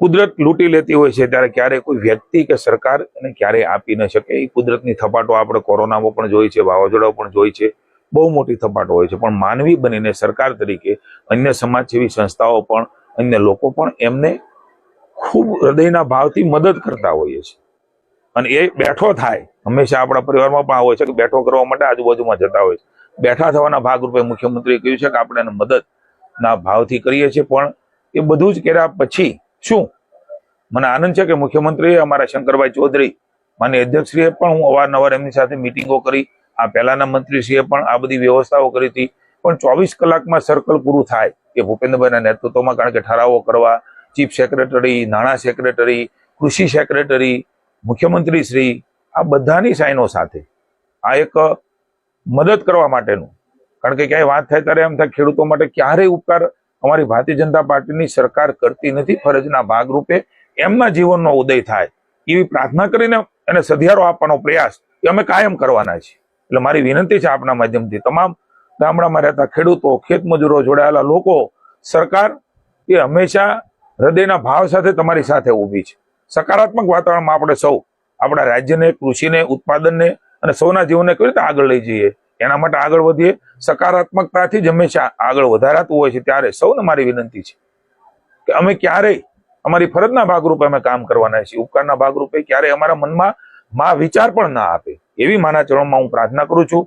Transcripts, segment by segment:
કુદરત લૂંટી લેતી હોય છે ત્યારે ક્યારે કોઈ વ્યક્તિ કે સરકાર એને ક્યારેય આપી ન શકે. એ કુદરતની થપાટો આપણે કોરોનામાં પણ જોઈ છે વાવાઝોડા પણ જોઈ છે. બહુ મોટી થપાટો હોય છે. પણ માનવી બનીને સરકાર તરીકે અન્ય સમાજસેવી સંસ્થાઓ પણ, અન્ય લોકો પણ એમને ખૂબ હૃદયના ભાવથી મદદ કરતા હોઈએ છે. અને એ બેઠો થાય. હંમેશા આપણા પરિવારમાં પણ હોય છે કે બેઠો કરવા માટે આજુબાજુમાં જતા હોય છે. બેઠા થવાના ભાગરૂપે મુખ્યમંત્રીએ કહ્યું છે કે આપણે એને મદદના ભાવથી કરીએ છીએ. પણ એ બધું જ કર્યા પછી શું? મને આનંદ છે કે મુખ્યમંત્રીએ અમારા શંકરભાઈ ચૌધરી, માન્ય અધ્યક્ષશ્રીએ પણ હું અવારનવાર એમની સાથે મિટિંગો કરી. આ પહેલાના મંત્રીશ્રીએ પણ આ બધી વ્યવસ્થાઓ કરી હતી. પણ ચોવીસ કલાકમાં સર્કલ પૂરું થાય એ ભૂપેન્દ્રભાઈના નેતૃત્વમાં, કારણ કે ઠરાવો કરવા ચીફ સેક્રેટરી નાણાં સેક્રેટરી કૃષિ સેક્રેટરી મુખ્યમંત્રી શ્રી આ બધાની સાઈનો સાથે. આ એક મદદ કરવા માટેનું. કારણ કે ક્યાંય વાત થાય ત્યારે એમ થાય ખેડૂતો માટે ક્યારેય ઉપકાર અમારી ભારતીય જનતા પાર્ટીની સરકાર કરતી નથી, ફરજના ભાગરૂપે એમના જીવનનો ઉદય થાય. એવી પ્રાર્થના કરીને એને સધિયારો આપવાનો પ્રયાસ એ અમે કાયમ કરવાના છીએ. એટલે મારી વિનંતી છે આપના માધ્યમથી, તમામ ગામડામાં રહેતા ખેડૂતો ખેતમજૂરો જોડાયેલા લોકો, સરકાર એ હંમેશા હૃદયના ભાવ સાથે તમારી સાથે ઊભી છે. સકારાત્મક વાતાવરણમાં આપણે સૌ, આપણા રાજ્યને, કૃષિને, ઉત્પાદનને અને સૌના જીવનને કેવી રીતે આગળ લઈ જઈએ? એના માટે આગળ વધીએ. સકારાત્મકતાથી જ હંમેશા આગળ વધારાતું હોય છે ત્યારે સૌને મારી વિનંતી છે કે અમે ક્યારેય અમારી ફરજના ભાગરૂપે અમે કામ કરવાના છીએ. ઉપકારના ભાગરૂપે ક્યારેય અમારા મનમાં માં વિચાર પણ ના આપે. એવી માના ચરણમાં હું પ્રાર્થના કરું છું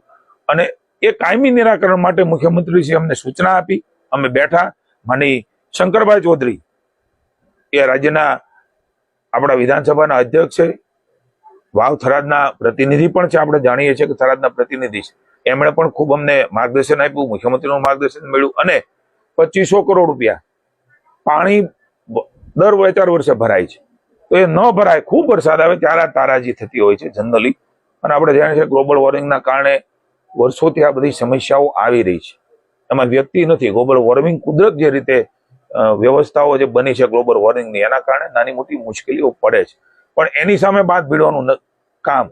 અને એ કાયમી નિરાકરણ માટે મુખ્યમંત્રીશ્રી અમને સૂચના આપી. અમે બેઠા. માની શંકરભાઈ ચૌધરી એ રાજ્યના આપણા વિધાનસભાના અધ્યક્ષ છે. વાવ થરાદના પ્રતિનિધિ પણ છે. આપણે જાણીએ છીએ કે થરાદના પ્રતિનિધિ છે. એમણે પણ ખૂબ અમને માર્ગદર્શન આપ્યું, મુખ્યમંત્રીનું માર્ગદર્શન મળ્યું અને પચીસો કરોડ રૂપિયા પાણી દર ચાર વર્ષે ભરાય છે. તો એ ન ભરાય, ખૂબ વરસાદ આવે ત્યારે તારાજી થતી હોય છે જનરલી. અને આપણે જાણીએ છીએ ગ્લોબલ વોર્મિંગના કારણે વર્ષોથી આ બધી સમસ્યાઓ આવી રહી છે. એમાં વ્યક્તિ નથી. ગ્લોબલ વોર્મિંગ કુદરત જે રીતે વ્યવસ્થાઓ જે બની છે ગ્લોબલ વોર્મિંગની, એના કારણે નાની મોટી મુશ્કેલીઓ પડે છે. પણ એની સામે બાદ ભીડવાનું કામ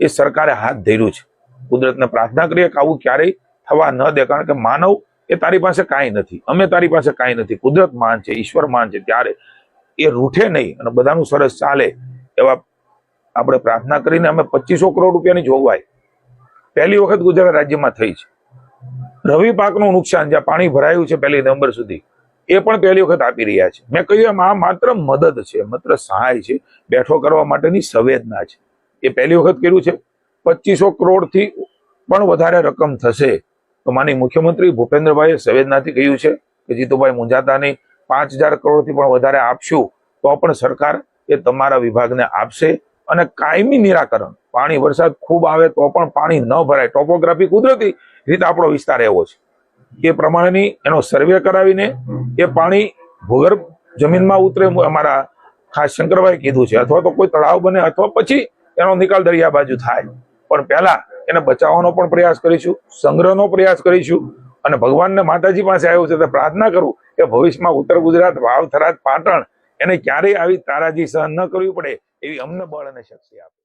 એ સરકારે હાથ ધર્યું છે. કુદરતને પ્રાર્થના કરીએ કે આવું ક્યારેય થવા ન દે. કારણ કે માનવ એ તારી પાસે કાંઈ નથી. અમે તારી પાસે કાંઈ નથી. કુદરત માન છે, ઈશ્વર માન છે. ત્યારે એ રૂઠે નહીં અને બધાનું સરસ ચાલે એવા આપણે પ્રાર્થના કરીને અમે પચીસો કરોડ રૂપિયાની જોગવાઈ પહેલી વખત ગુજરાત રાજ્યમાં થઈ છે. રવિ પાકનું નુકસાન જ્યાં પાણી ભરાયું છે પહેલી નવેમ્બર સુધી, એ પણ પહેલી વખત આપી રહ્યા છે. મેં કહ્યું એમ, આ માત્ર મદદ છે, માત્ર સહાય છે. બેઠો કરવા માટેની સંવેદના છે. એ પહેલી વખત કર્યું છે. પચીસો કરોડથી પણ વધારે રકમ થશે. તો માની મુખ્યમંત્રી ભૂપેન્દ્રભાઈએ સંવેદનાથી કહ્યું છે કે જીતુભાઈ મુંજાતા પાંચ હજાર કરોડથી પણ વધારે આપશું, તો પણ સરકાર એ તમારા વિભાગને આપશે અને કાયમી નિરાકરણ, પાણી વરસાદ ખૂબ આવે તો પણ પાણી ન ભરાય. ટોપોગ્રાફી કુદરતી રીતે આપણો વિસ્તાર એવો છે. એ પ્રમાણેની એનો સર્વે કરાવીને એ પાણી ભૂગર્ભ જમીનમાં ઉતરે અમારા ખાસ શંકરભાઈ કીધું છે. અથવા તો કોઈ તળાવ બને અથવા પછી એનો નિકાલ દરિયા બાજુ થાય. પણ પહેલા એને બચાવવાનો પણ પ્રયાસ કરીશું, સંગ્રહનો પ્રયાસ કરીશું અને ભગવાનને માતાજી પાસે આવ્યું છે તો પ્રાર્થના કરું કે ભવિષ્યમાં ઉત્તર ગુજરાત, વાવ, થરાદ, પાટણ એને ક્યારેય આવી તારાજી સહન ન કરવી પડે એવી અમને બળ અને શક્તિ આપે.